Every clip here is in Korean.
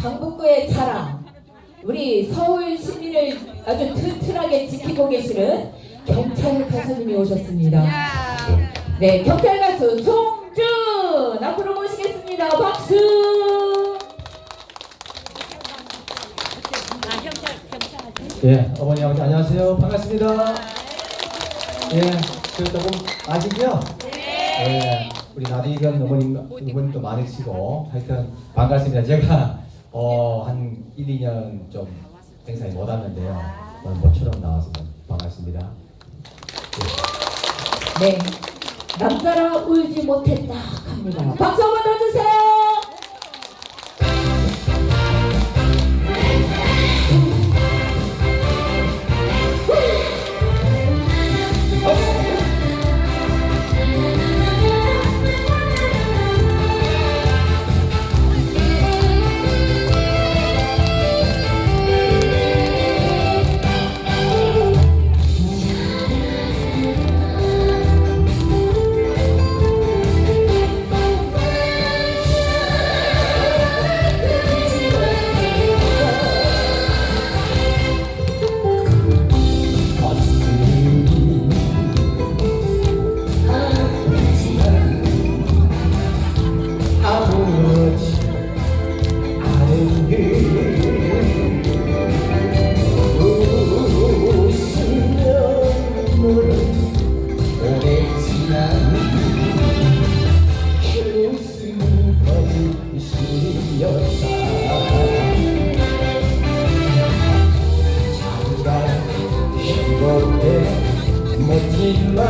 강북구의 자랑, 우리 서울 시민을 아주 튼튼하게 지키고 계시는 경찰 가수님이 오셨습니다. 네, 경찰 가수 송준 앞으로 모시겠습니다. 박수. 예, 어머니 아버지 안녕하세요. 반갑습니다. 예, 그 조금 아시죠? 예, 우리 나디견 어머님 어머님도 많으시고 하여튼 반갑습니다. 제가 어, 한 1, 2년 좀 행사에 못 왔는데요. 오늘 모처럼 나와서 반갑습니다. 네, 남자라 울지 못했다 합니다. 박수 한번 더 주세요. 멋진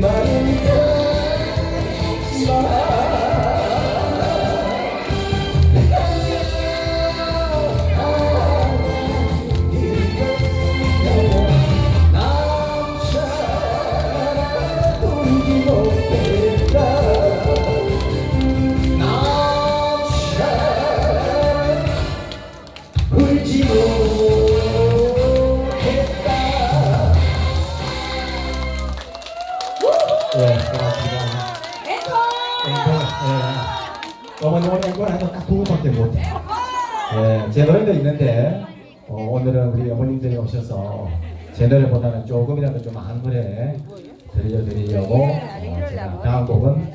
멋진 예, 고맙습니다. 앵콜, 예. 어머니 앵콜 하면 딱두 번밖에 못해. 예, 제 노래도 있는데, 어, 오늘은 우리 어머님들이 오셔서 제 노래보다는 조금이라도 좀 많은 노래 들려드리려고, 어, 제가 다음 곡은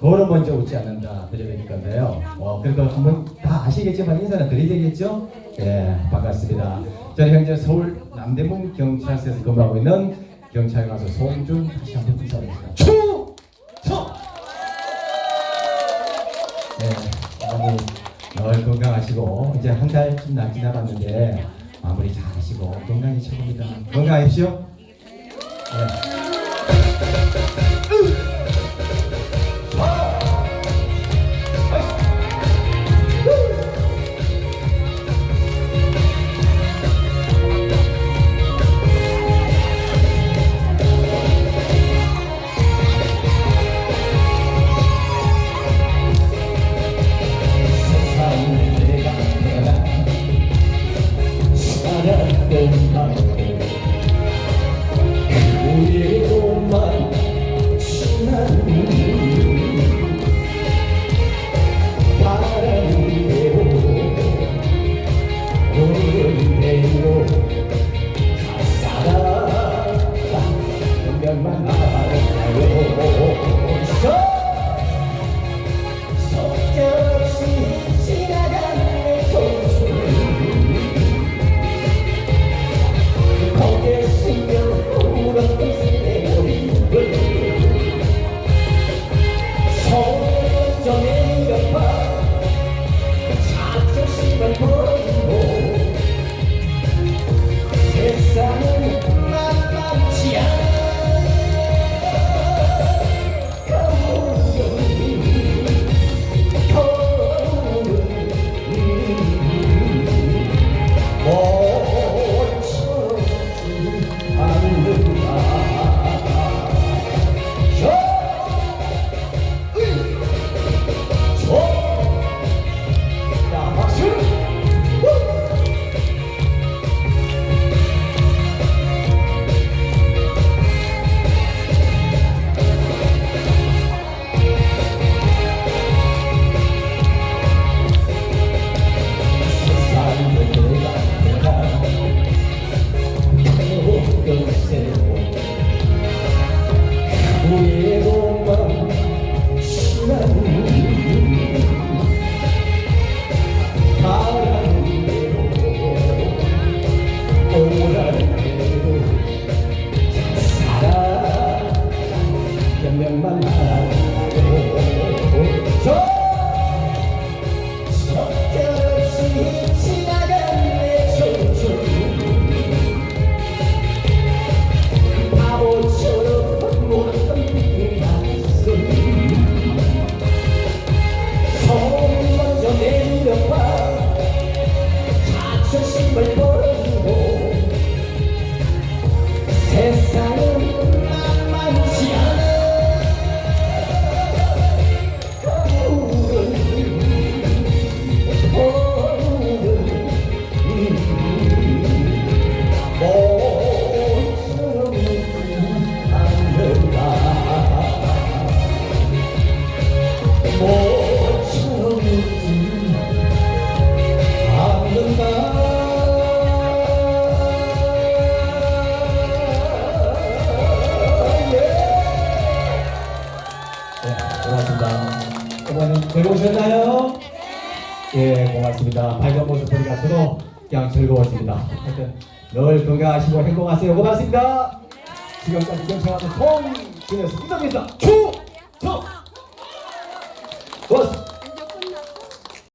너를 먼저 웃지 않는다 들려드릴 건데요. 어, 그래도 한번 다 아시겠지만 인사는 드려야 되겠죠? 예, 반갑습니다. 저는 현재 서울 남대문 경찰서에서 근무하고 있는 경찰 가수 송준 다시 한번 인사드리겠습니다. 충성! 네, 어머니 늘 건강하시고 이제 한 달쯤 남지 남았는데 마무리 잘 하시고 건강이 최고입니다. 건강하십시오. 네. love me. 고맙습니다. 밝은 모습 보니까 저도 그냥 즐거워집니다. 하여튼 늘 건강하시고 행복하세요. 고맙습니다. 지금까지 경청하는 송진이었습니다. 이상입니다. 추! 청! 고맙습니다.